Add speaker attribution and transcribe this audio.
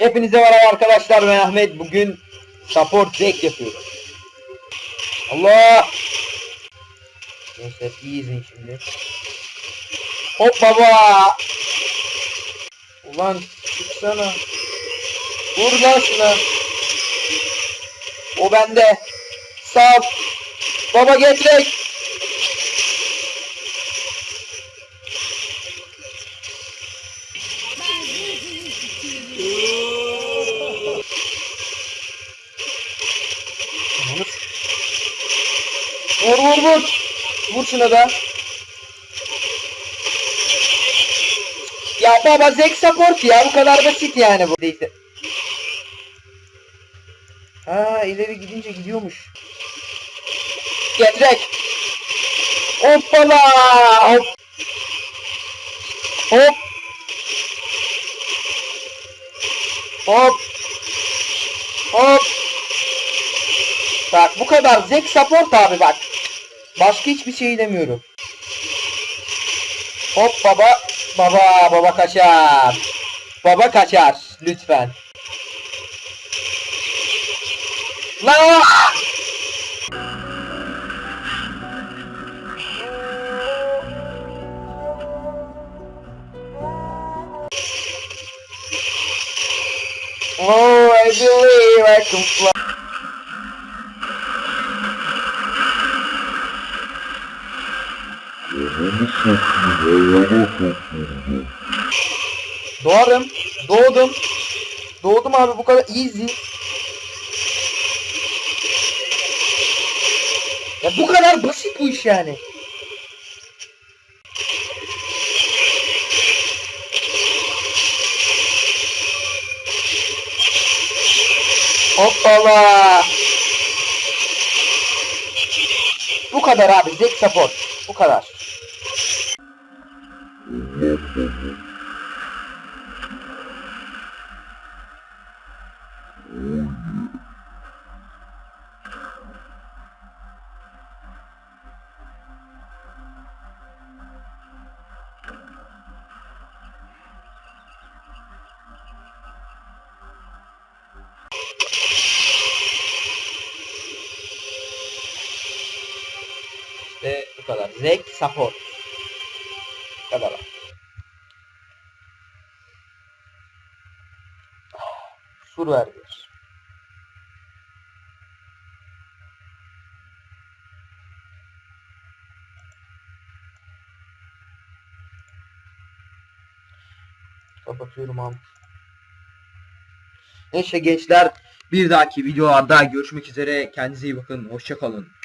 Speaker 1: Hepinize merhaba arkadaşlar ben Ahmet. Bugün support deck yapıyorum. Allah! Neyse iyi izleyin şimdi. Hop baba! Ulan çıksana. Vur lan şuna. O bende. Sağ. Baba getirek. Vur vur vur. Vur şuna da. Ya baba Zek support ya bu kadar basit yani bu. Neyse. Ha ileri gidince gidiyormuş. Getrek. Hoppala. Hop. Hop. Hop. Hop. Bak bu kadar Zek support abi bak. Başka hiçbir şey demiyorum. Hop baba. Baba baba kaçar. Baba kaçar lütfen. Lan! Oh, I believe I can fly. Doğarım. Doğdum. Doğdum abi bu kadar easy. Ya bu kadar basit bu iş yani. Hoppala. Bu kadar abi. Zek support. Bu kadar.
Speaker 2: Allah baba.
Speaker 1: İşte bu kadar. Zek support. Kadar. Sur ver bir. Kapatıyorum abi. Neyse gençler bir dahaki videolarda görüşmek üzere. Kendinize iyi bakın. Hoşçakalın.